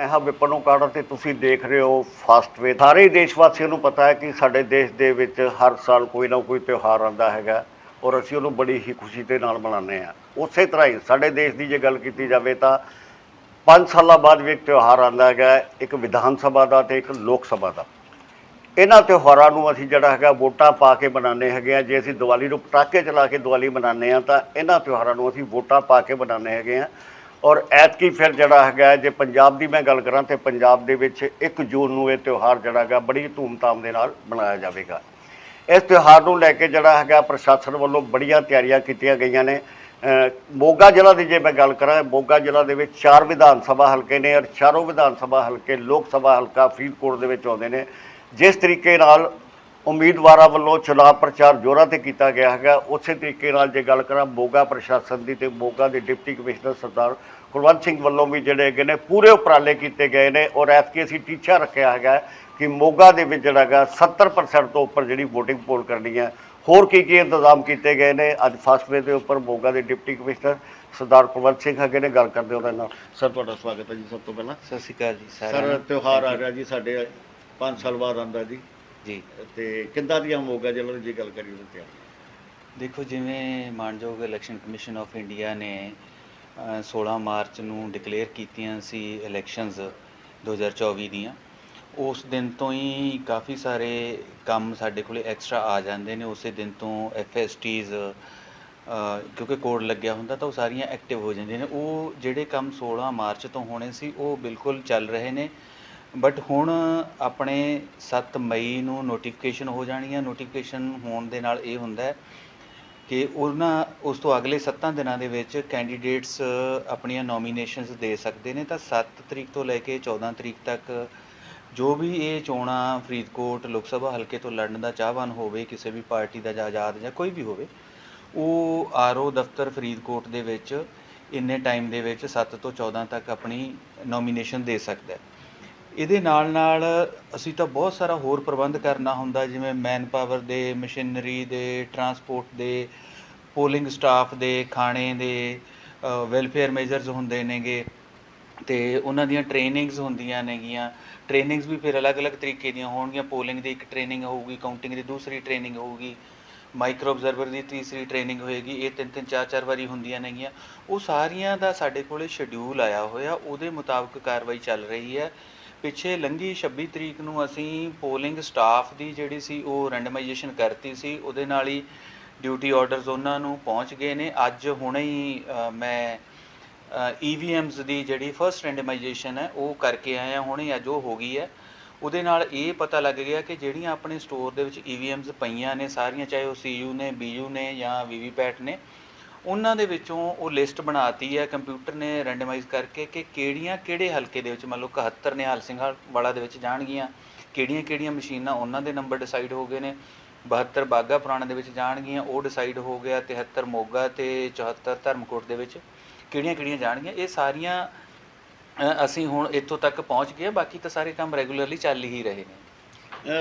ਮੈਂ ਹਾਂ ਵਿਪਨ ਕਾੜਾ ਤੇ ਤੁਸੀਂ ਦੇਖ ਰਹੇ ਹੋ ਫਾਸਟ ਵੇ ਸਾਰੇ ਦੇਸ਼ ਵਾਸੀਆਂ ਨੂੰ ਪਤਾ ਹੈ ਕਿ ਸਾਡੇ ਦੇਸ਼ ਦੇ ਵਿੱਚ ਹਰ ਸਾਲ ਕੋਈ ਨਾ ਕੋਈ ਤਿਉਹਾਰ ਆਉਂਦਾ ਹੈਗਾ ਔਰ ਅਸੀਂ ਉਹਨੂੰ ਬੜੀ ਹੀ ਖੁਸ਼ੀ ਦੇ ਨਾਲ ਮਨਾਉਂਦੇ ਆ ਉਸੇ ਤਰ੍ਹਾਂ ਹੀ ਸਾਡੇ ਦੇਸ਼ ਦੀ ਜੇ ਗੱਲ ਕੀਤੀ ਜਾਵੇ ਤਾਂ 5 ਸਾਲਾਂ ਬਾਅਦ ਵੀ ਇੱਕ ਤਿਉਹਾਰ ਆਉਂਦਾ ਹੈਗਾ, ਇੱਕ ਵਿਧਾਨ ਸਭਾ ਦਾ ਤੇ ਇੱਕ ਲੋਕ ਸਭਾ ਦਾ। ਇਹਨਾਂ ਤਿਉਹਾਰਾਂ ਨੂੰ ਅਸੀਂ ਜਿਹੜਾ ਹੈਗਾ ਵੋਟਾਂ ਪਾ ਕੇ ਮਨਾਉਂਦੇ ਹੈਗੇ ਆ ਜੇ ਅਸੀਂ ਦੀਵਾਲੀ ਨੂੰ ਪਟਾਕੇ ਚਲਾ ਕੇ ਦੀਵਾਲੀ ਮਨਾਉਂਦੇ ਆ ਤਾਂ ਇਹਨਾਂ ਤਿਉਹਾਰਾਂ ਨੂੰ ਅਸੀਂ ਵੋਟਾਂ ਪਾ ਕੇ ਮਨਾਉਂਦੇ ਹੈਗੇ ਆ ਔਰ ਐਤਕੀ ਫਿਰ ਜਿਹੜਾ ਹੈਗਾ, ਜੇ ਪੰਜਾਬ ਦੀ ਮੈਂ ਗੱਲ ਕਰਾਂ ਤੇ ਪੰਜਾਬ ਦੇ ਵਿੱਚ 1 ਜੂਨ ਨੂੰ ਇਹ ਤਿਉਹਾਰ ਜਿਹੜਾ ਹੈਗਾ, ਬੜੀ ਧੂਮਧਾਮ ਦੇ ਨਾਲ ਮਨਾਇਆ ਜਾਵੇਗਾ। ਇਸ ਤਿਉਹਾਰ ਨੂੰ ਲੈ ਕੇ ਜਿਹੜਾ ਹੈਗਾ, ਪ੍ਰਸ਼ਾਸਨ ਵੱਲੋਂ ਬੜੀਆਂ ਤਿਆਰੀਆਂ ਕੀਤੀਆਂ ਗਈਆਂ ਨੇ। ਮੋਗਾ ਜ਼ਿਲ੍ਹਾ ਦੀ ਜੇ ਮੈਂ ਗੱਲ ਕਰਾਂ, ਮੋਗਾ ਜ਼ਿਲ੍ਹਾ ਦੇ ਵਿੱਚ ਚਾਰ ਵਿਧਾਨ ਸਭਾ ਹਲਕੇ ਨੇ ਔਰ ਚਾਰੋਂ ਵਿਧਾਨ ਸਭਾ ਹਲਕੇ ਲੋਕ ਸਭਾ ਹਲਕਾ ਫਰੀਦਕੋਟ ਦੇ ਵਿੱਚ ਆਉਂਦੇ ਨੇ। ਜਿਸ ਤਰੀਕੇ ਨਾਲ ਉਮੀਦਵਾਰਾਂ ਵੱਲੋਂ ਚੁਣਾਵ ਪ੍ਰਚਾਰ ਜ਼ੋਰਾਂ ਤੇ ਕੀਤਾ ਗਿਆ ਹੈਗਾ। ਉਸੇ ਤਰੀਕੇ ਨਾਲ ਜੇ ਗੱਲ ਕਰਾਂ ਮੋਗਾ ਪ੍ਰਸ਼ਾਸਨ ਦੀ ਤੇ ਮੋਗਾ ਦੇ ਡਿਪਟੀ ਕਮਿਸ਼ਨਰ ਸਰਦਾਰ ਕੁਲਵੰਤ ਸਿੰਘ ਵੱਲੋਂ ਵੀ ਜਿਹੜੇ ਹੈਗੇ ਨੇ ਪੂਰੇ ਉਪਰਾਲੇ ਕੀਤੇ ਗਏ ਨੇ ਔਰ ਐਤਕੀ ਅਸੀਂ ਟੀਚਾ ਰੱਖਿਆ ਹੈਗਾ ਕਿ ਮੋਗਾ ਦੇ ਵਿੱਚ ਜਿਹੜਾ ਹੈਗਾ 70% ਤੋਂ ਉੱਪਰ ਜਿਹੜੀ VOTING ਪੋਲ ਕਰਨੀ ਹੈ। ਹੋਰ ਕੀ ਕੀ ਇੰਤਜ਼ਾਮ ਕੀਤੇ ਗਏ ਨੇ? ਅੱਜ ਫਸਟ ਵੇ ਦੇ ਉੱਪਰ ਮੋਗਾ ਦੇ ਡਿਪਟੀ ਕਮਿਸ਼ਨਰ ਸਰਦਾਰ ਕੁਲਵੰਤ ਸਿੰਘ ਹੈਗੇ ਨੇ ਗੱਲ ਕਰਦੇ ਉਹਨਾਂ ਨਾਲ। ਸਰ ਤੁਹਾਡਾ ਸਵਾਗਤ ਹੈ ਜੀ ਸਭ ਤੋਂ ਪਹਿਲਾਂ। ਸਤਿ ਸ਼੍ਰੀ ਅਕਾਲ ਜੀ ਸਰ ਤਿਉਹਾਰ ਆ ਰਿਹਾ ਜੀ ਸਾਡੇ 5 ਸਾਲ ਬਾਅਦ ਆਉਂਦਾ ਜੀ। ਜੀ। ਤੇ ਕਿੱਦਾਂ ਦੀਆਂ ਮੋਗਾ ਜ਼ਿਲ੍ਹਾ ਦੀ ਜੇ ਗੱਲ ਕਰੀਏ ਉਹਦੇ ਤੇ ਦੇਖੋ ਜਿਵੇਂ ਮਾਨਯੋਗ ਇਲੈਕਸ਼ਨ ਕਮਿਸ਼ਨ ਆਫ ਇੰਡੀਆ ਨੇ ਅ, 16 ਮਾਰਚ ਨੂੰ ਡਿਕਲੇਅਰ ਕੀਤੀਆਂ ਸੀ ਇਲੈਕਸ਼ਨਸ 2024 ਦੀਆਂ। ਉਸ ਦਿਨ ਤੋਂ ਹੀ ਕਾਫੀ ਸਾਰੇ ਕੰਮ ਸਾਡੇ ਕੋਲੇ ਐਕਸਟਰਾ ਆ ਜਾਂਦੇ ਨੇ। ਉਸੇ ਦਿਨ ਤੋਂ ਐਫਐਸਟੀਜ਼ ਕਿਉਂਕਿ ਕੋਡ ਲੱਗਿਆ ਹੁੰਦਾ ਤਾਂ ਉਹ ਸਾਰੀਆਂ ਐਕਟਿਵ ਹੋ ਜਾਂਦੀਆਂ ਨੇ। ਉਹ ਜਿਹੜੇ ਕੰਮ 16 ਮਾਰਚ ਤੋਂ ਹੋਣੇ ਸੀ ਉਹ ਬਿਲਕੁਲ ਚੱਲ ਰਹੇ ਨੇ। ਬਟ ਹੁਣ ਆਪਣੇ 7 ਮਈ ਨੂੰ ਨੋਟੀਫਿਕੇਸ਼ਨ ਹੋ ਜਾਣੀ ਹੈ। ਨੋਟੀਫਿਕੇਸ਼ਨ ਹੋਣ ਦੇ ਨਾਲ ਇਹ ਹੁੰਦਾ ਹੈ ਕਿ ਉਹਨਾਂ, ਉਸ ਤੋਂ ਅਗਲੇ 7 ਦਿਨਾਂ ਦੇ ਵਿੱਚ ਕੈਂਡੀਡੇਟਸ ਆਪਣੀਆਂ ਨੋਮੀਨੇਸ਼ਨਸ ਦੇ ਸਕਦੇ ਨੇ। ਤਾਂ 7 ਤਰੀਕ ਤੋਂ ਲੈ ਕੇ 14 ਤਰੀਕ ਤੱਕ ਜੋ ਵੀ ਇਹ ਚੋਣਾਂ ਫਰੀਦਕੋਟ ਲੋਕ ਸਭਾ ਹਲਕੇ ਤੋਂ ਲੜਨ ਦਾ ਚਾਹਵਾਨ ਹੋਵੇ, ਕਿਸੇ ਵੀ ਪਾਰਟੀ ਦਾ ਜਾਂ ਆਜ਼ਾਦ ਜਾਂ ਕੋਈ ਵੀ ਹੋਵੇ, ਉਹ ਆਰਓ ਦਫ਼ਤਰ ਫਰੀਦਕੋਟ ਦੇ ਵਿੱਚ ਇੰਨੇ ਟਾਈਮ ਦੇ ਵਿੱਚ 7 ਤੋਂ 14 ਤੱਕ ਆਪਣੀ ਨੋਮੀਨੇਸ਼ਨ ਦੇ ਸਕਦਾ ਹੈ। ਇਹਦੇ ਨਾਲ ਨਾਲ ਅਸੀਂ ਤਾਂ ਬਹੁਤ ਸਾਰਾ ਹੋਰ ਪ੍ਰਬੰਧ ਕਰਨਾ ਹੁੰਦਾ, ਜਿਵੇਂ ਮੈਨ ਪਾਵਰ ਦੇ ਮਸ਼ੀਨਰੀ ਦੇ ਟਰਾਂਸਪੋਰਟ ਦੇ ਪੋਲਿੰਗ ਸਟਾਫ ਦੇ, ਖਾਣੇ ਦੇ ਵੈਲਫੇਅਰ ਮੇਜਰਸ ਹੁੰਦੇ ਨੇਗੇ ਤੇ ਉਹਨਾਂ ਦੀਆਂ ਟ੍ਰੇਨਿੰਗਸ ਹੁੰਦੀਆਂ ਨੇਗੀਆਂ। ਟ੍ਰੇਨਿੰਗਸ ਵੀ ਫਿਰ ਅਲੱਗ-ਅਲੱਗ ਤਰੀਕੇ ਦੀਆਂ ਹੋਣਗੀਆਂ। ਪੋਲਿੰਗ ਦੀ ਇੱਕ ਟ੍ਰੇਨਿੰਗ ਹੋਊਗੀ ਕਾਊਂਟਿੰਗ ਦੀ ਦੂਸਰੀ ਟ੍ਰੇਨਿੰਗ ਹੋਊਗੀ ਮਾਈਕਰੋ ਆਬਜ਼ਰਵਰ ਦੀ ਤੀਸਰੀ ਟ੍ਰੇਨਿੰਗ ਹੋਏਗੀ, ਇਹ ਤਿੰਨ ਤਿੰਨ ਚਾਰ ਚਾਰ ਵਾਰੀ ਹੁੰਦੀਆਂ ਨੇਗੀਆਂ। ਉਹ ਸਾਰੀਆਂ ਦਾ ਸਾਡੇ ਕੋਲੇ ਸ਼ਡਿਊਲ ਆਇਆ ਹੋਇਆ, ਉਹਦੇ ਮੁਤਾਬਕ ਕਾਰਵਾਈ ਚੱਲ ਰਹੀ ਹੈ। ਪਿੱਛੇ ਲੰਘੀ 26 ਤਰੀਕ ਨੂੰ ਅਸੀਂ ਪੋਲਿੰਗ ਸਟਾਫ ਦੀ ਜਿਹੜੀ ਸੀ ਉਹ ਰੈਂਡਮਾਈਜੇਸ਼ਨ ਕਰਤੀ ਸੀ ਉਹਦੇ ਨਾਲ ਹੀ ਡਿਊਟੀ ਆਰਡਰਸ ਉਹਨਾਂ ਨੂੰ ਪਹੁੰਚ ਗਏ ਨੇ। ਅੱਜ ਹੁਣੇ ਹੀ ਅ, ਮੈਂ ਈਵੀਐਮਸ ਦੀ ਜਿਹੜੀ ਫਰਸਟ ਰੈਂਡਮਾਈਜੇਸ਼ਨ ਹੈ ਉਹ ਕਰਕੇ ਆਇਆ ਹੁਣੇ ਅੱਜ ਉਹ ਹੋ ਗਈ ਹੈ। ਉਹਦੇ ਨਾਲ ਇਹ ਪਤਾ ਲੱਗ ਗਿਆ ਕਿ ਜਿਹੜੀਆਂ ਆਪਣੇ ਸਟੋਰ ਦੇ ਵਿੱਚ ਈਵੀਐਮਸ ਪਈਆਂ ਨੇ ਸਾਰੀਆਂ ਚਾਹੇ ਉਹ ਸੀਯੂ ਨੇ ਬੀਯੂ ਨੇ ਜਾਂ ਵੀਵੀਪੈਟ ਨੇ ਉਹਨਾਂ ਦੇ ਵਿੱਚੋਂ ਉਹ ਲਿਸਟ ਬਣਾਤੀ ਹੈ, ਕੰਪਿਊਟਰ ਨੇ ਰੈਂਡਮਾਈਜ਼ ਕਰਕੇ ਕਿ ਕਿਹੜੀਆਂ ਕਿਹੜੇ ਹਲਕੇ ਦੇ ਵਿੱਚ, ਮੰਨ ਲਓ 71 ਨਿਹਾਲ ਸਿੰਘ ਵਾਲਾ ਦੇ ਵਿੱਚ ਜਾਣਗੀਆਂ, ਕਿਹੜੀਆਂ ਕਿਹੜੀਆਂ ਮਸ਼ੀਨਾਂ ਉਹਨਾਂ ਦੇ ਨੰਬਰ ਡਿਸਾਈਡ ਹੋ ਗਏ ਨੇ 72 ਬਾਗਾ ਪੁਰਾਣਾ ਦੇ ਵਿੱਚ ਜਾਣਗੀਆਂ, ਉਹ ਡਿਸਾਈਡ ਹੋ ਗਿਆ 73 ਮੋਗਾ ਤੇ 74 ਧਰਮਕੋਟ ਦੇ ਵਿੱਚ, ਕਿਹੜੀਆਂ ਕਿਹੜੀਆਂ ਜਾਣਗੀਆਂ, ਇਹ ਸਾਰੀਆਂ ਅਸੀਂ ਹੁਣ ਇੱਥੋਂ ਤੱਕ ਪਹੁੰਚ ਗਏ ਹਾਂ। ਬਾਕੀ ਤਾਂ ਸਾਰੇ ਕੰਮ ਰੈਗੂਲਰਲੀ ਚੱਲ ਹੀ ਰਹੇ ਨੇ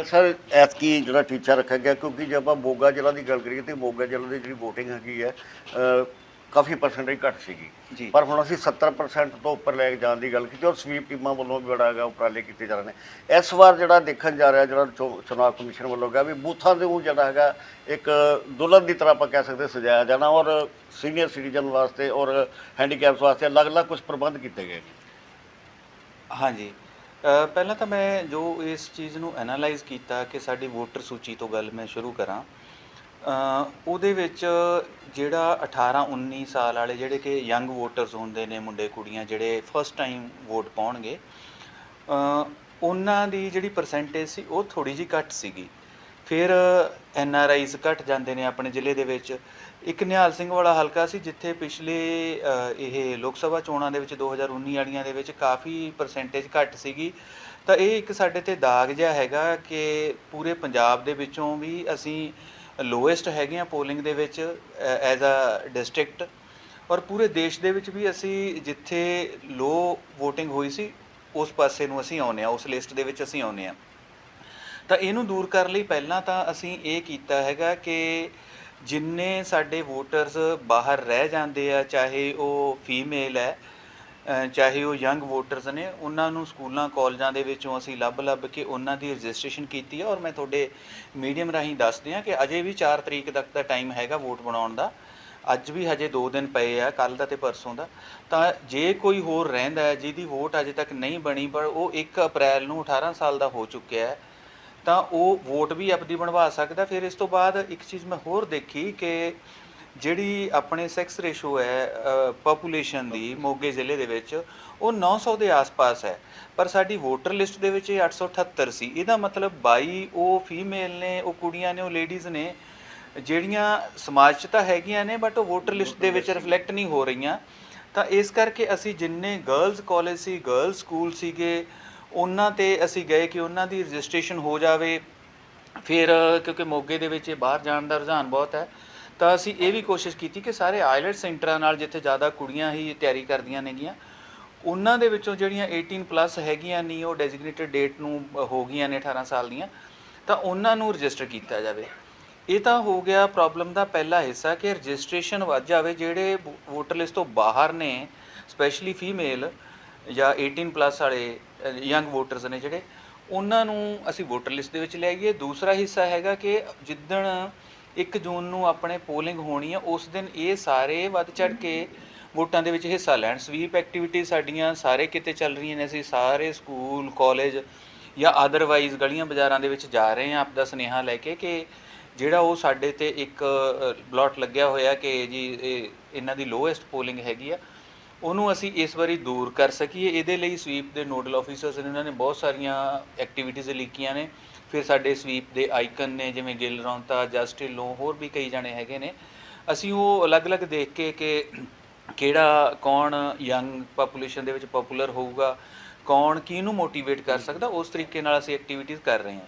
ਸਰ ਐਤਕੀ ਜਿਹੜਾ ਟੀਚਾ ਰੱਖਿਆ ਗਿਆ ਕਿਉਂਕਿ ਜੇ ਆਪਾਂ ਮੋਗਾ ਜ਼ਿਲ੍ਹਾ ਦੀ ਗੱਲ ਕਰੀਏ ਤੇ ਮੋਗਾ ਜ਼ਿਲ੍ਹਾ ਦੀ ਜਿਹੜੀ VOTING ਹੈਗੀ ਹੈ ਅ, ਕਾਫੀ ਪਰਸੈਂਟੇਜ ਘੱਟ ਸੀਗੀ। ਪਰ ਹੁਣ ਅਸੀਂ 70% ਤੋਂ ਉੱਪਰ ਲੈ ਕੇ ਜਾਣ ਦੀ ਗੱਲ ਕੀਤੀ ਔਰ ਸਵੀਪ ਟੀਮਾਂ ਵੱਲੋਂ ਵੀ ਬੜਾ ਹੈਗਾ ਉਪਰਾਲੇ ਕੀਤੇ ਜਾ ਰਹੇ ਨੇ। ਇਸ ਵਾਰ ਜਿਹੜਾ ਦੇਖਣ ਜਾ ਰਿਹਾ ਜਿਹੜਾ ਚੋ- ਚੁਣਾਵ ਕਮਿਸ਼ਨ ਵੱਲੋਂ ਗਿਆ ਵੀ ਬੂਥਾਂ ਦੇ ਉਹ ਜਿਹੜਾ ਹੈਗਾ ਇੱਕ ਦੁਲਹਨ ਦੀ ਤਰ੍ਹਾਂ ਆਪਾਂ ਕਹਿ ਸਕਦੇ ਸਜਾਇਆ ਜਾਣਾ ਔਰ ਸੀਨੀਅਰ ਸਿਟੀਜ਼ਨ ਵਾਸਤੇ ਔਰ ਹੈਂਡੀਕੈਪਸ ਵਾਸਤੇ ਅਲੱਗ-ਅਲੱਗ ਕੁਝ ਪ੍ਰਬੰਧ ਕੀਤੇ ਗਏ ਨੇ। ਹਾਂਜੀ। ਪਹਿਲਾਂ ਤਾਂ ਮੈਂ ਜੋ ਇਸ ਚੀਜ਼ ਨੂੰ ਐਨਾਲਾਈਜ਼ ਕੀਤਾ ਕਿ ਸਾਡੀ ਵੋਟਰ ਸੂਚੀ ਤੋਂ ਗੱਲ ਮੈਂ ਸ਼ੁਰੂ ਕਰਾਂ ਉਹਦੇ ਵਿੱਚ ਜਿਹੜਾ 18 19 ਸਾਲ ਵਾਲੇ ਜਿਹੜੇ ਕਿ ਯੰਗ ਵੋਟਰਸ ਹੁੰਦੇ ਨੇ, ਮੁੰਡੇ, ਕੁੜੀਆਂ ਜਿਹੜੇ ਫਸਟ ਟਾਈਮ ਵੋਟ ਪਾਉਣਗੇ ਉਹਨਾਂ ਦੀ ਜਿਹੜੀ ਪਰਸੈਂਟੇਜ ਸੀ ਉਹ ਥੋੜੀ ਜਿਹੀ ਘੱਟ ਸੀਗੀ। ਫਿਰ ਐਨ ਆਰ ਆਈਜ਼ ਘਟ ਜਾਂਦੇ ਨੇ ਆਪਣੇ ਜ਼ਿਲ੍ਹੇ ਦੇ ਵਿੱਚ। ਇੱਕ ਨਿਹਾਲ ਸਿੰਘ ਵਾਲਾ ਹਲਕਾ ਸੀ, ਜਿੱਥੇ ਪਿਛਲੇ ਇਹ ਲੋਕ ਸਭਾ ਚੋਣਾਂ ਦੇ ਵਿੱਚ 2019 ਵਾਲੀਆਂ ਦੇ ਵਿੱਚ ਕਾਫੀ ਪਰਸੈਂਟੇਜ ਘੱਟ ਸੀਗੀ। ਤਾਂ ਇਹ ਇੱਕ ਸਾਡੇ ਤੇ ਦਾਗ ਜਿਹਾ ਹੈਗਾ ਕਿ ਪੂਰੇ ਪੰਜਾਬ ਦੇ ਵਿੱਚੋਂ ਵੀ ਅਸੀਂ ਲੋਐਸਟ ਹੈਗੇ ਆ ਪੋਲਿੰਗ ਦੇ ਵਿੱਚ ਐਜ਼ ਅ ਡਿਸਟ੍ਰਿਕਟ ਔਰ ਪੂਰੇ ਦੇਸ਼ ਦੇ ਵਿੱਚ ਵੀ ਅਸੀਂ ਜਿੱਥੇ ਲੋ VOTING ਹੋਈ ਸੀ, ਉਸ ਪਾਸੇ ਨੂੰ ਅਸੀਂ ਆਉਨੇ ਆ ਉਸ ਲਿਸਟ ਦੇ ਵਿੱਚ ਅਸੀਂ ਆਉਨੇ ਆ ਤਾਂ ਇਹਨੂੰ ਦੂਰ ਕਰਨ ਲਈ ਪਹਿਲਾਂ ਤਾਂ ਅਸੀਂ ਇਹ ਕੀਤਾ ਹੈਗਾ ਕਿ ਜਿੰਨੇ ਸਾਡੇ ਵੋਟਰਸ ਬਾਹਰ ਰਹਿ ਜਾਂਦੇ ਆ, ਚਾਹੇ ਉਹ ਫੀਮੇਲ ਹੈ ਚਾਹੇ ਉਹ ਯੰਗ ਵੋਟਰਸ ਨੇ, ਉਹਨਾਂ ਨੂੰ ਸਕੂਲਾਂ, ਕਾਲਜਾਂ ਦੇ ਵਿੱਚੋਂ ਅਸੀਂ ਲੱਭ-ਲੱਭ ਕੇ ਉਹਨਾਂ ਦੀ ਰਜਿਸਟ੍ਰੇਸ਼ਨ ਕੀਤੀ ਹੈ ਔਰ ਮੈਂ ਤੁਹਾਡੇ ਮੀਡੀਅਮ ਰਾਹੀਂ ਦੱਸ ਦਿਆਂ ਕਿ ਅਜੇ ਵੀ 4 ਤਰੀਕ ਤੱਕ ਦਾ ਟਾਈਮ ਹੈਗਾ ਵੋਟ ਬਣਾਉਣ ਦਾ। ਅੱਜ ਵੀ ਹਜੇ 2 ਦਿਨ ਪਏ ਆ ਕੱਲ ਦਾ ਤੇ ਪਰਸੋਂ ਦਾ। ਤਾਂ ਜੇ ਕੋਈ ਹੋਰ ਰਹਿੰਦਾ ਹੈ, ਜਿਹਦੀ ਵੋਟ ਅਜੇ ਤੱਕ ਨਹੀਂ ਬਣੀ, ਪਰ ਉਹ 1 ਅਪ੍ਰੈਲ ਨੂੰ 18 ਸਾਲ ਦਾ ਹੋ ਚੁੱਕਿਆ ਹੈ ਤਾਂ ਉਹ ਵੋਟ ਵੀ ਆਪਦੀ ਬਣਵਾ ਸਕਦਾ। ਫਿਰ ਇਸ ਤੋਂ ਬਾਅਦ ਇੱਕ ਚੀਜ਼ ਮੈਂ ਹੋਰ ਦੇਖੀ ਕਿ ਜਿਹੜੀ ਆਪਣੇ ਸੈਕਸ ਰੇਸ਼ੋ ਹੈ ਪੋਪੂਲੇਸ਼ਨ ਦੀ ਮੋਗੇ ਜ਼ਿਲ੍ਹੇ ਦੇ ਵਿੱਚ, ਉਹ 900 ਦੇ ਆਸ-ਪਾਸ ਹੈ। ਪਰ ਸਾਡੀ ਵੋਟਰ ਲਿਸਟ ਦੇ ਵਿੱਚ ਇਹ 878 ਸੀ ਇਹਦਾ ਮਤਲਬ 22 ਉਹ ਫੀਮੇਲ ਨੇ, ਉਹ ਕੁੜੀਆਂ ਨੇ, ਉਹ ਲੇਡੀਜ਼ ਨੇ, ਜਿਹੜੀਆਂ ਸਮਾਜ 'ਚ ਤਾਂ ਹੈਗੀਆਂ ਨੇ ਬਟ ਉਹ ਵੋਟਰ ਲਿਸਟ ਦੇ ਵਿੱਚ ਰਿਫਲੈਕਟ ਨਹੀਂ ਹੋ ਰਹੀਆਂ। ਤਾਂ ਇਸ ਕਰਕੇ ਅਸੀਂ ਜਿੰਨੇ ਗਰਲਸ ਕਾਲਜ ਸੀ ਗਰਲਸ ਸਕੂਲ ਸੀਗੇ ਉਹਨਾਂ ਤੇ ਅਸੀਂ ਗਏ ਕਿ ਉਹਨਾਂ ਦੀ ਰਜਿਸਟ੍ਰੇਸ਼ਨ ਹੋ ਜਾਵੇ। ਫਿਰ, ਕਿਉਂਕਿ ਮੋਗੇ ਦੇ ਵਿੱਚ ਇਹ ਬਾਹਰ ਜਾਣ ਦਾ ਰੁਝਾਨ ਬਹੁਤ ਹੈ, ਤਾਂ ਅਸੀਂ ਇਹ ਵੀ ਕੋਸ਼ਿਸ਼ ਕੀਤੀ ਕਿ ਸਾਰੇ ਆਈਲੈਟ ਸੈਂਟਰਾਂ ਨਾਲ ਜਿੱਥੇ ਜ਼ਿਆਦਾ ਕੁੜੀਆਂ ਹੀ ਤਿਆਰੀ ਕਰਦੀਆਂ ਨੇਗੀਆਂ, ਉਹਨਾਂ ਦੇ ਵਿੱਚੋਂ ਜਿਹੜੀਆਂ 18 ਪਲੱਸ ਹੈਗੀਆਂ ਨਹੀਂ ਉਹ ਡੈਜ਼ਿਗਨੇਟਡ ਡੇਟ ਨੂੰ ਹੋ ਗਈਆਂ ਨੇ 18 ਸਾਲ ਦੀਆਂ, ਤਾਂ ਉਹਨਾਂ ਨੂੰ ਰਜਿਸਟਰ ਕੀਤਾ ਜਾਵੇ। ਇਹ ਤਾਂ ਹੋ ਗਿਆ ਪ੍ਰੋਬਲਮ ਦਾ ਪਹਿਲਾ ਹਿੱਸਾ ਕਿ ਰਜਿਸਟ੍ਰੇਸ਼ਨ ਵੱਧ ਜਾਵੇ, ਜਿਹੜੇ ਵੋਟਰ ਲਿਸਟ ਤੋਂ ਬਾਹਰ ਨੇ ਸਪੈਸ਼ਲੀ ਫੀਮੇਲ ਜਾਂ 18 ਪਲੱਸ ਵਾਲੇ ਯੰਗ ਵੋਟਰਸ ਨੇ ਜਿਹੜੇ, ਉਹਨਾਂ ਨੂੰ ਅਸੀਂ ਵੋਟਰ ਲਿਸਟ ਦੇ ਵਿੱਚ ਲੈ ਆਈਏ ਦੂਸਰਾ ਹਿੱਸਾ ਹੈਗਾ ਕਿ ਜਿੱਦਣ 1 ਜੂਨ ਨੂੰ ਆਪਣੇ ਪੋਲਿੰਗ ਹੋਣੀ ਆ, ਉਸ ਦਿਨ ਇਹ ਸਾਰੇ ਵੱਧ ਚੜ ਕੇ ਵੋਟਾਂ ਦੇ ਵਿੱਚ ਹਿੱਸਾ ਲੈਣ। ਸਵੀਪ ਐਕਟੀਵਿਟੀ ਸਾਡੀਆਂ ਸਾਰੇ ਕਿਤੇ ਚੱਲ ਰਹੀਆਂ ਨੇ। ਅਸੀਂ ਸਾਰੇ ਸਕੂਲ ਕਾਲਜ ਜਾਂ ਅਦਰਵਾਈਜ਼ ਗਲੀਆਂ ਬਾਜ਼ਾਰਾਂ ਦੇ ਵਿੱਚ ਜਾ ਰਹੇ ਹਾਂ। ਆਪਦਾ ਸੁਨੇਹਾ ਲੈ ਕੇ ਕਿ ਜਿਹੜਾ ਉਹ ਸਾਡੇ ਤੇ ਇੱਕ ਬਲਾਟ ਲੱਗਿਆ ਹੋਇਆ ਕਿ ਜੀ ਇਹਨਾਂ ਦੀ ਲੋਐਸਟ ਪੋਲਿੰਗ ਹੈਗੀ ਆ। ਉਹਨੂੰ ਅਸੀਂ ਇਸ ਵਾਰੀ ਦੂਰ ਕਰ ਸਕੀਏ। ਇਹਦੇ ਲਈ ਸਵੀਪ ਦੇ ਨੋਡਲ ਆਫੀਸਰਸ ਨੇ ਉਹਨਾਂ ਨੇ ਬਹੁਤ ਸਾਰੀਆਂ ਐਕਟੀਵਿਟੀਜ਼ ਲਿਖੀਆਂ ਨੇ। ਫਿਰ ਸਾਡੇ ਸਵੀਪ ਦੇ ਆਈਕਨ ਨੇ, ਜਿਵੇਂ ਗਿੱਲ ਰੌਂਤਾ ਜਸਟ ਢਿੱਲੋਂ ਹੋਰ ਵੀ ਕਈ ਜਣੇ ਹੈਗੇ ਨੇ। ਅਸੀਂ ਉਹ ਅਲੱਗ-ਅਲੱਗ ਦੇਖ ਕੇ ਕਿ ਕਿਹੜਾ ਕੌਣ ਯੰਗ ਪੋਪੂਲੇਸ਼ਨ ਦੇ ਵਿੱਚ ਪਪੂਲਰ ਹੋਊਗਾ, ਕੌਣ ਕਿਹਨੂੰ ਮੋਟੀਵੇਟ ਕਰ ਸਕਦਾ, ਉਸ ਤਰੀਕੇ ਨਾਲ ਅਸੀਂ ਐਕਟੀਵਿਟੀਜ਼ ਕਰ ਰਹੇ ਹਾਂ।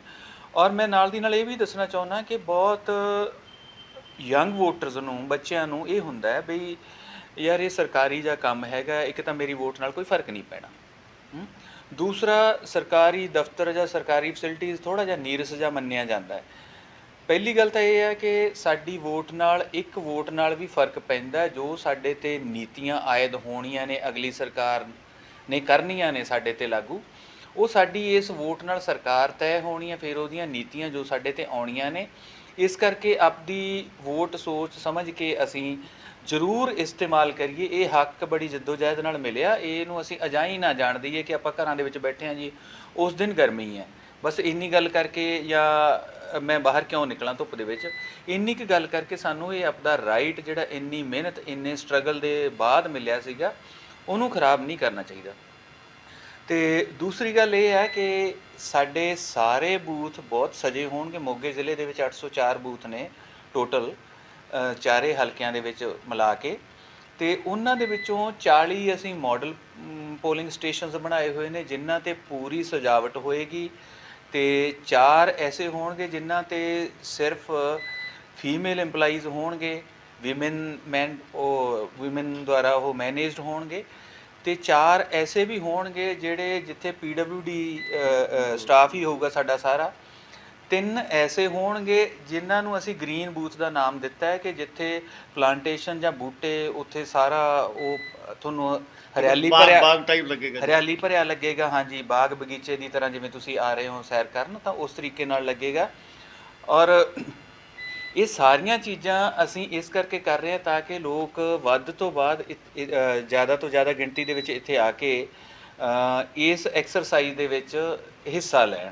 ਔਰ ਮੈਂ ਨਾਲ ਦੀ ਨਾਲ ਇਹ ਵੀ ਦੱਸਣਾ ਚਾਹੁੰਦਾ ਕਿ ਬਹੁਤ ਯੰਗ ਵੋਟਰਸ ਨੂੰ, ਬੱਚਿਆਂ ਨੂੰ ਇਹ ਹੁੰਦਾ ਹੈ ਬਈ ਯਾਰ ਇਹ ਸਰਕਾਰੀ ਜਾਂ ਕੰਮ ਹੈਗਾ, ਇੱਕ ਤਾਂ ਮੇਰੀ ਵੋਟ ਨਾਲ ਕੋਈ ਫ਼ਰਕ ਨਹੀਂ ਪੈਣਾ। ਹਮ? ਦੂਸਰਾ, ਸਰਕਾਰੀ ਦਫ਼ਤਰ ਜਾਂ ਸਰਕਾਰੀ ਫੈਸਿਲਿਟੀਜ਼ ਥੋੜਾ ਜਿਹਾ ਨੀਰਸ ਜਿਹਾ ਮੰਨਿਆ ਜਾਂਦਾ ਹੈ। ਪਹਿਲੀ ਗੱਲ ਤਾਂ ਇਹ ਹੈ ਕਿ ਸਾਡੀ ਵੋਟ ਨਾਲ, ਇੱਕ ਵੋਟ ਨਾਲ ਵੀ ਫ਼ਰਕ ਪੈਂਦਾ ਜੋ ਸਾਡੇ ਤੇ ਨੀਤੀਆਂ ਆਇਦ ਹੋਣੀਆਂ ਨੇ, ਅਗਲੀ ਸਰਕਾਰ ਨੇ ਕਰਨੀਆਂ ਨੇ ਸਾਡੇ ਤੇ ਲਾਗੂ। ਉਹ ਸਾਡੀ ਇਸ ਵੋਟ ਨਾਲ ਸਰਕਾਰ ਤੈਅ ਹੋਣੀ ਹੈ, ਫਿਰ ਉਹਦੀਆਂ ਨੀਤੀਆਂ ਜੋ ਸਾਡੇ ਤੇ ਆਉਣੀਆਂ ਨੇ। ਇਸ ਕਰਕੇ ਆਪਦੀ ਵੋਟ ਸੋਚ ਸਮਝ ਕੇ ਅਸੀਂ ਜ਼ਰੂਰ ਇਸਤੇਮਾਲ ਕਰੀਏ। ਇਹ ਹੱਕ ਬੜੀ ਜਹਿਦ ਨਾਲ ਮਿਲਿਆ। ਇਹਨੂੰ ਅਸੀਂ ਅਜਾਈ ਨਾ ਜਾਣ ਦਈਏ ਕਿ ਆਪਾਂ ਘਰਾਂ ਦੇ ਵਿੱਚ ਬੈਠੇ ਹਾਂ ਜੀ, ਉਸ ਦਿਨ ਗਰਮੀ ਹੈ। ਬਸ ਇੰਨੀ ਗੱਲ ਕਰਕੇ ਜਾਂ ਮੈਂ ਬਾਹਰ ਕਿਉਂ ਨਿਕਲਾਂ ਧੁੱਪ ਦੇ ਵਿੱਚ? ਇੰਨੀ ਕੁ ਗੱਲ ਕਰਕੇ ਸਾਨੂੰ ਇਹ ਆਪਦਾ ਰਾਈਟ ਜਿਹੜਾ ਇੰਨੀ ਮਿਹਨਤ, ਇੰਨੇ ਸਟਰਗਲ ਦੇ ਬਾਅਦ ਮਿਲਿਆ ਸੀਗਾ, ਉਹਨੂੰ ਖਰਾਬ ਨਹੀਂ ਕਰਨਾ ਚਾਹੀਦਾ। ਤੇ ਦੂਸਰੀ ਗੱਲ ਇਹ ਹੈ ਕਿ ਸਾਡੇ ਸਾਰੇ ਬੂਥ ਬਹੁਤ ਸਜੇ ਹੋਣਗੇ। ਮੋਗੇ ਜ਼ਿਲ੍ਹੇ ਦੇ ਵਿੱਚ 804 ਬੂਥ ਨੇ ਟੋਟਲ ਚਾਰੇ ਹਲਕਿਆਂ ਦੇ ਵਿੱਚ ਮਿਲਾ ਕੇ ਤੇ ਉਹਨਾਂ ਦੇ ਵਿੱਚੋਂ 40 ਅਸੀਂ ਮਾਡਲ ਪੋਲਿੰਗ ਸਟੇਸ਼ਨਸ ਬਣਾਏ ਹੋਏ ਨੇ, ਜਿਨ੍ਹਾਂ ਤੇ ਪੂਰੀ ਸਜਾਵਟ ਹੋਏਗੀ ਤੇ ਚਾਰ ਐਸੇ ਹੋਣਗੇ ਜਿਨ੍ਹਾਂ ਤੇ ਸਿਰਫ ਫੀਮੇਲ EMPLOYEES ਹੋਣਗੇ ਵਿਮਨ ਮੈਨ ਉਹ ਵਿਮਨ ਦੁਆਰਾ ਉਹ ਮੈਨੇਜਡ ਹੋਣਗੇ ਤੇ ਚਾਰ ਐਸੇ ਵੀ ਹੋਣਗੇ ਜਿਹੜੇ ਜਿੱਥੇ PWD ਸਟਾਫ ਹੀ ਹੋਊਗਾ ਸਾਡਾ ਸਾਰਾ। ਤਿੰਨ ਐਸੇ ਹੋਣਗੇ ਜਿਨ੍ਹਾਂ ਨੂੰ ਅਸੀਂ ਗ੍ਰੀਨ ਬੂਥ ਦਾ ਨਾਮ ਦਿੱਤਾ ਹੈ ਕਿ ਜਿੱਥੇ ਪਲਾਂਟੇਸ਼ਨ ਜਾਂ ਬੂਟੇ ਉੱਥੇ ਸਾਰਾ ਉਹ ਤੁਹਾਨੂੰ ਹਰਿਆਲੀ ਭਰਿਆ ਬਾਗ ਟਾਈਪ ਲੱਗੇਗਾ ਹਰਿਆਲੀ ਭਰਿਆ ਲੱਗੇਗਾ ਹਾਂਜੀ ਬਾਗ ਬਗੀਚੇ ਦੀ ਤਰ੍ਹਾਂ ਜਿਵੇਂ ਤੁਸੀਂ ਆ ਰਹੇ ਹੋ ਸੈਰ ਕਰਨ ਤਾਂ ਉਸ ਤਰੀਕੇ ਨਾਲ ਲੱਗੇਗਾ। ਔਰ ਇਹ ਸਾਰੀਆਂ ਚੀਜ਼ਾਂ ਅਸੀਂ ਇਸ ਕਰਕੇ ਕਰ ਰਹੇ ਹਾਂ ਤਾਂ ਕਿ ਲੋਕ ਵੱਧ ਤੋਂ ਅ, ਜ਼ਿਆਦਾ ਤੋਂ ਜ਼ਿਆਦਾ ਗਿਣਤੀ ਦੇ ਵਿੱਚ ਇੱਥੇ ਆ ਕੇ ਇਸ ਐਕਸਰਸਾਈਜ਼ ਦੇ ਵਿੱਚ ਹਿੱਸਾ ਲੈਣ।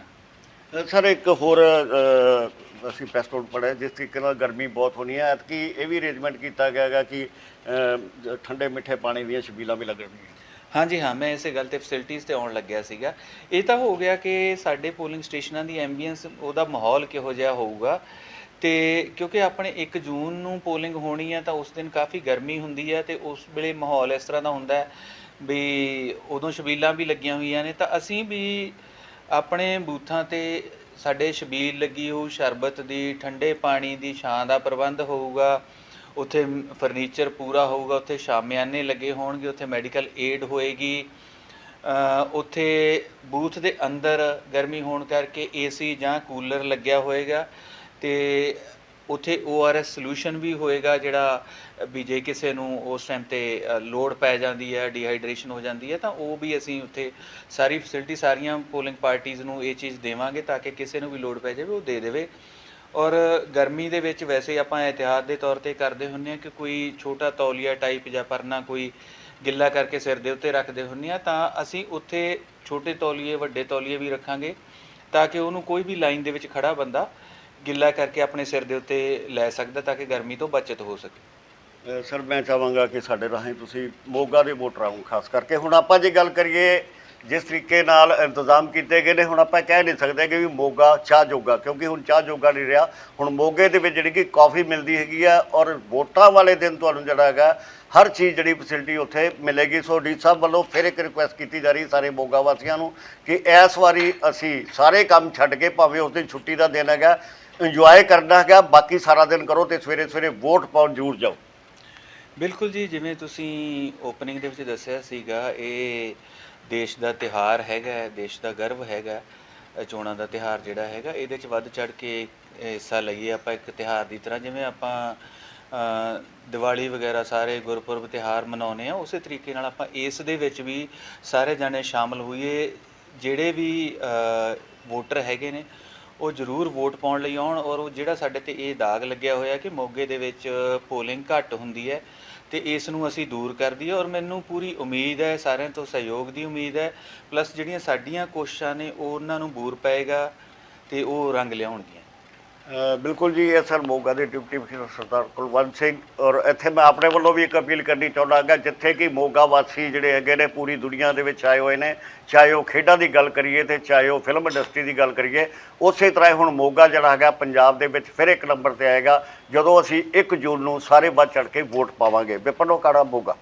ਸਰ ਇੱਕ ਹੋਰ ਅ, ਅਸੀਂ ਪ੍ਰੈਸ ਨੋਟ ਪੜਿਆ ਜਿਸ ਤਰੀਕੇ ਨਾਲ ਗਰਮੀ ਬਹੁਤ ਹੋਣੀ ਹੈ ਕਿ ਇਹ ਵੀ ਅਰੇਂਜਮੈਂਟ ਕੀਤਾ ਗਿਆ ਹੈਗਾ ਕਿ ਅ, ਠੰਡੇ ਮਿੱਠੇ ਪਾਣੀ ਦੀਆਂ ਛਬੀਲਾਂ ਵੀ ਲੱਗਣਗੀਆਂ। ਹਾਂਜੀ ਹਾਂ ਮੈਂ ਇਸੇ ਗੱਲ ਤੇ ਫੈਸਿਲਿਟੀਆਂ ਤੇ ਆਉਣ ਲੱਗਿਆ ਸੀਗਾ। ਇਹ ਤਾਂ ਹੋ ਗਿਆ ਕਿ ਸਾਡੇ ਪੋਲਿੰਗ ਸਟੇਸ਼ਨਾਂ ਦੀ ਐਂਬੀਐਂਸ ਉਹਦਾ ਮਾਹੌਲ ਕਿਹੋ ਜਿਹਾ ਹੋਊਗਾ। ਤੇ ਕਿਉਂਕਿ ਆਪਣੇ 1 ਜੂਨ ਨੂੰ ਪੋਲਿੰਗ ਹੋਣੀ ਹੈ ਤਾਂ ਉਸ ਦਿਨ ਕਾਫੀ ਗਰਮੀ ਹੁੰਦੀ ਹੈ ਤੇ ਉਸ ਵੇਲੇ ਮਾਹੌਲ ਇਸ ਤਰ੍ਹਾਂ ਦਾ ਹੁੰਦਾ ਹੈ ਵੀ ਉਦੋਂ ਛਬੀਲਾਂ ਵੀ ਲੱਗੀਆਂ ਹੋਈਆਂ ਨੇ ਤਾਂ ਅਸੀਂ ਵੀ ਆਪਣੇ ਬੂਥਾਂ ਤੇ ਸਾਡੇ ਛਬੀਲ ਲੱਗੀ ਹੋਊ, ਸ਼ਰਬਤ ਦੀ, ਠੰਡੇ ਪਾਣੀ ਦੀ ਛਾਂ ਦਾ ਪ੍ਰਬੰਧ ਹੋਊਗਾ। ਉੱਥੇ ਫਰਨੀਚਰ ਪੂਰਾ ਹੋਊਗਾ, ਉੱਥੇ ਸ਼ਾਮਿਆਨੇ ਲੱਗੇ ਹੋਣਗੇ, ਉੱਥੇ ਮੈਡੀਕਲ ਏਡ ਹੋਏਗੀ। ਉੱਥੇ ਬੂਥ ਦੇ ਅੰਦਰ ਗਰਮੀ ਹੋਣ ਕਰਕੇ ਏਸੀ ਜਾਂ ਕੂਲਰ ਲੱਗਿਆ ਹੋਏਗਾ ਤੇ ਉਥੇ ORS ਸੋਲੂਸ਼ਨ ਵੀ ਹੋਏਗਾ ਜਿਹੜਾ ਵੀ ਜੇ ਕਿਸੇ ਨੂੰ ਉਸ ਟਾਈਮ ਤੇ ਅ, ਲੋੜ ਪੈ ਜਾਂਦੀ ਹੈ ਡੀਹਾਈਡਰੇਸ਼ਨ ਹੋ ਜਾਂਦੀ ਹੈ ਤਾਂ ਉਹ ਵੀ ਅਸੀਂ ਉੱਥੇ ਸਾਰੀ ਫੈਸਿਲਿਟੀ ਸਾਰੀਆਂ ਪੋਲਿੰਗ ਪਾਰਟੀਆਂ ਨੂੰ ਇਹ ਚੀਜ਼ ਦੇਵਾਂਗੇ ਤਾਂ ਕਿ ਕਿਸੇ ਨੂੰ ਵੀ ਲੋੜ ਪੈ ਜਾਵੇ ਉਹ ਦੇ ਦੇਵੇ। ਔਰ ਗਰਮੀ ਦੇ ਵਿੱਚ ਵੈਸੇ ਆਪਾਂ ਇਤਿਹਾਦ ਦੇ ਤੌਰ ਤੇ ਕਰਦੇ ਹੁੰਨੇ ਆ ਕਿ ਕੋਈ ਛੋਟਾ ਤੌਲੀਆ ਟਾਈਪ ਜਾਂ ਪਰਨਾ ਕੋਈ ਗਿੱਲਾ ਕਰਕੇ ਸਿਰ ਦੇ ਉੱਤੇ ਰੱਖਦੇ ਹੁੰਨੇ ਆ ਤਾਂ ਅਸੀਂ ਉੱਥੇ ਛੋਟੇ ਤੌਲੀਏ ਵੱਡੇ ਤੌਲੀਏ ਵੀ ਰੱਖਾਂਗੇ ਤਾਂ ਕਿ ਉਹਨੂੰ ਕੋਈ ਵੀ ਲਾਈਨ ਦੇ ਵਿੱਚ ਖੜਾ ਬੰਦਾ ਗਿੱਲਾ ਕਰਕੇ ਆਪਣੇ ਸਿਰ ਦੇ ਉੱਤੇ ਲੈ ਸਕਦਾ ਤਾਂ ਕਿ ਗਰਮੀ ਤੋਂ ਬਚਤ ਹੋ ਸਕੇ। ਅ, ਸਰ ਮੈਂ ਚਾਹਾਂਗਾ ਕਿ ਸਾਡੇ ਰਾਹੀਂ ਤੁਸੀਂ ਮੋਗਾ ਦੇ ਵੋਟਰਾਂ ਨੂੰ ਖਾਸ ਕਰਕੇ ਹੁਣ ਆਪਾਂ ਜੇ ਗੱਲ ਕਰੀਏ ਜਿਸ ਤਰੀਕੇ ਨਾਲ ਇੰਤਜ਼ਾਮ ਕੀਤੇ ਗਏ ਨੇ, ਹੁਣ ਆਪਾਂ ਕਹਿ ਨਹੀਂ ਸਕਦੇ ਕਿ ਵੀ ਮੋਗਾ ਚਾਹ ਜੋਗਾ, ਕਿਉਂਕਿ ਹੁਣ ਚਾਹ ਜੋਗਾ ਨਹੀਂ ਰਿਹਾ। ਹੁਣ ਮੋਗੇ ਦੇ ਵਿੱਚ ਜਿਹੜੀ ਕਿ ਕਾਫੀ ਮਿਲਦੀ ਹੈਗੀ ਆ ਔਰ ਵੋਟਾਂ ਵਾਲੇ ਦਿਨ ਤੁਹਾਨੂੰ ਜਿਹੜਾ ਹੈਗਾ, ਹਰ ਚੀਜ਼ ਜਿਹੜੀ ਫੈਸਿਲਿਟੀ ਉੱਥੇ ਮਿਲੇਗੀ। ਸੋ ਡੀ ਸਾਹਿਬ ਵੱਲੋਂ ਫਿਰ ਇੱਕ ਰਿਕੁਐਸਟ ਕੀਤੀ ਜਾ ਰਹੀ ਸਾਰੇ ਮੋਗਾ ਵਾਸੀਆਂ ਨੂੰ ਕਿ ਇਸ ਵਾਰੀ ਅਸੀਂ ਸਾਰੇ ਕੰਮ ਛੱਡ ਕੇ ਭਾਵੇਂ ਉਸ ਦਿਨ ਛੁੱਟੀ ਦਾ ਦਿਨ ਹੈਗਾ ਇੰਜੋਏ ਕਰਨਾ ਹੈਗਾ, ਬਾਕੀ ਸਾਰਾ ਦਿਨ ਕਰੋ ਤੇ ਸਵੇਰੇ ਸਵੇਰੇ ਵੋਟ ਪਾਉਣ ਜ਼ਰੂਰ ਜਾਓ। ਬਿਲਕੁਲ ਜੀ, ਜਿਵੇਂ ਤੁਸੀਂ ਓਪਨਿੰਗ ਦੇ ਵਿੱਚ ਦੱਸਿਆ ਸੀਗਾ, ਇਹ ਦੇਸ਼ ਦਾ ਤਿਉਹਾਰ ਹੈਗਾ, ਦੇਸ਼ ਦਾ ਗਰਵ ਹੈਗਾ ਚੋਣਾਂ ਦਾ ਤਿਉਹਾਰ ਜਿਹੜਾ ਹੈਗਾ, ਇਹਦੇ 'ਚ ਵੱਧ ਚੜ੍ਹ ਕੇ ਹਿੱਸਾ ਲਈਏ ਆਪਾਂ ਇੱਕ ਤਿਉਹਾਰ ਦੀ ਤਰ੍ਹਾਂ, ਜਿਵੇਂ ਆਪਾਂ ਦੀਵਾਲੀ ਵਗੈਰਾ ਸਾਰੇ ਗੁਰਪੁਰਬ ਤਿਉਹਾਰ ਮਨਾਉਂਦੇ ਆ ਉਸੇ ਤਰੀਕੇ ਨਾਲ ਆਪਾਂ ਇਸ ਦੇ ਵਿੱਚ ਵੀ ਸਾਰੇ ਜਾਣੇ ਸ਼ਾਮਲ ਹੋਈਏ, ਜਿਹੜੇ ਵੀ ਵੋਟਰ ਹੈਗੇ ਨੇ, ਉਹ ਜ਼ਰੂਰ ਵੋਟ ਪਾਉਣ ਲਈ ਆਉਣ ਔਰ ਉਹ ਜਿਹੜਾ ਸਾਡੇ ਤੇ ਇਹ ਦਾਗ ਲੱਗਿਆ ਹੋਇਆ ਕਿ ਮੋਗੇ ਦੇ ਵਿੱਚ ਪੋਲਿੰਗ ਘੱਟ ਹੁੰਦੀ ਹੈ ਤੇ ਇਸ ਨੂੰ ਅਸੀਂ ਦੂਰ ਕਰ ਦਈਏ ਔਰ ਮੈਨੂੰ ਪੂਰੀ ਉਮੀਦ ਹੈ, ਸਾਰਿਆਂ ਤੋਂ ਸਹਿਯੋਗ ਦੀ ਉਮੀਦ ਹੈ ਪਲੱਸ ਜਿਹੜੀਆਂ ਸਾਡੀਆਂ ਕੋਸ਼ਿਸ਼ਾਂ ਨੇ, ਉਹ ਉਹਨਾਂ ਨੂੰ ਬੂਰ ਪਏਗਾ ਤੇ ਉਹ ਰੰਗ ਲਿਆਉਣਗੀਆਂ। ਬਿਲਕੁਲ ਜੀ, ਇਹ ਸਰ ਮੋਗਾ ਦੇ ਡਿਪਟੀ ਕਮਿਸ਼ਨਰ ਸਰਦਾਰ ਕੁਲਵੰਤ ਸਿੰਘ ਔਰ ਇੱਥੇ ਮੈਂ ਆਪਣੇ ਵੱਲੋਂ ਵੀ ਇੱਕ ਅਪੀਲ ਕਰਨੀ ਚਾਹੁੰਦਾ ਹਾਂ ਜਿੱਥੇ ਕਿ ਮੋਗਾ ਵਾਸੀ ਜਿਹੜੇ ਹੈਗੇ ਨੇ, ਪੂਰੀ ਦੁਨੀਆ ਦੇ ਵਿੱਚ ਆਏ ਹੋਏ ਨੇ, ਚਾਹੇ ਉਹ ਖੇਡਾਂ ਦੀ ਗੱਲ ਕਰੀਏ ਤੇ ਚਾਹੇ ਉਹ ਫਿਲਮ ਇੰਡਸਟਰੀ ਦੀ ਗੱਲ ਕਰੀਏ, ਉਸੇ ਤਰ੍ਹਾਂ ਹੀ ਹੁਣ ਮੋਗਾ ਜਿਹੜਾ ਹੈਗਾ ਪੰਜਾਬ ਦੇ ਵਿੱਚ ਫਿਰ ਇੱਕ ਨੰਬਰ ਤੇ ਆਏਗਾ, ਜਦੋਂ ਅਸੀਂ 1 ਜੂਨ ਨੂੰ ਸਾਰੇ ਵੱਧ ਚੜ ਕੇ ਵੋਟ ਪਾਵਾਂਗੇ। ਵਿਪਨ ਕਾੜਾ ਮੋਗਾ।